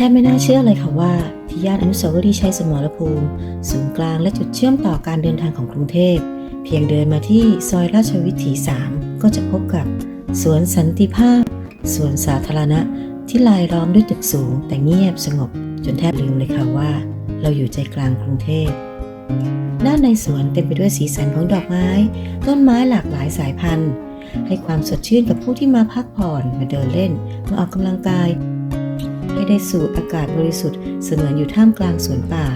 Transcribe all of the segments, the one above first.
ทบไม่น่าเชื่อเลยค่ะว่าที่ย่านอนุสาวรีย์ชัยสมรภูมิ ศูนย์กลางและจุดเชื่อมต่อการเดินทางของกรุงเทพ เพียงเดินมาที่ซอยราชวิถี 3 ก็จะพบกับ สวนสันติภาพ สวนสาธารณะ ที่ลายล้อมด้วยตึกสูง แต่เงียบสงบ จนแทบลืมเลยค่ะว่า เราอยู่ใจกลางกรุงเทพ ด้านในสวนเต็มไปด้วยสีสันของดอกไม้ ต้นไม้หลากหลายสายพันธุ์ ให้ความสดชื่นกับผู้ที่มาพักผ่อนมาเดินเล่น มาออกกำลังกาย ได้สูดอากาศบริสุทธิ์เสมือนอยู่ท่ามกลางสวนป่า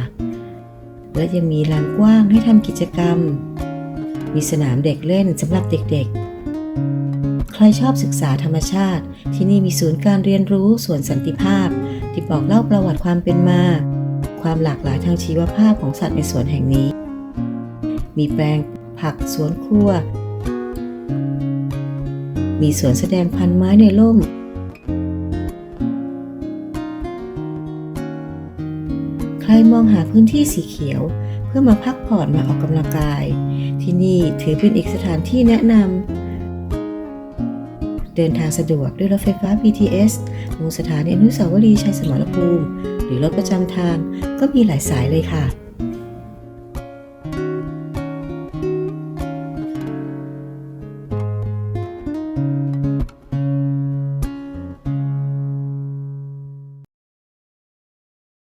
และยังมีลานกว้างให้ทำกิจกรรม มีสนามเด็กเล่นสำหรับเด็กๆ ใครชอบศึกษาธรรมชาติ ที่นี่มีศูนย์การเรียนรู้สวนสันติภาพ ที่บอกเล่าประวัติความเป็นมา ความหลากหลายทางชีวภาพของสัตว์ในสวนแห่งนี้ มีแปลงผักสวนครัว มีสวนแสดงพันไม้ในร่ม ใครมองหาพื้นที่สีเขียว เพื่อมาพักผ่อนมาออกกำลังกาย ที่นี่ถือเป็นอีกสถานที่แนะนำเดินทางสะดวกด้วยรถไฟฟ้า BTS ลงสถานีอนุสาวรีย์ชัยสมรภูมิ หรือรถประจำทางก็มีหลายสายเลยค่ะ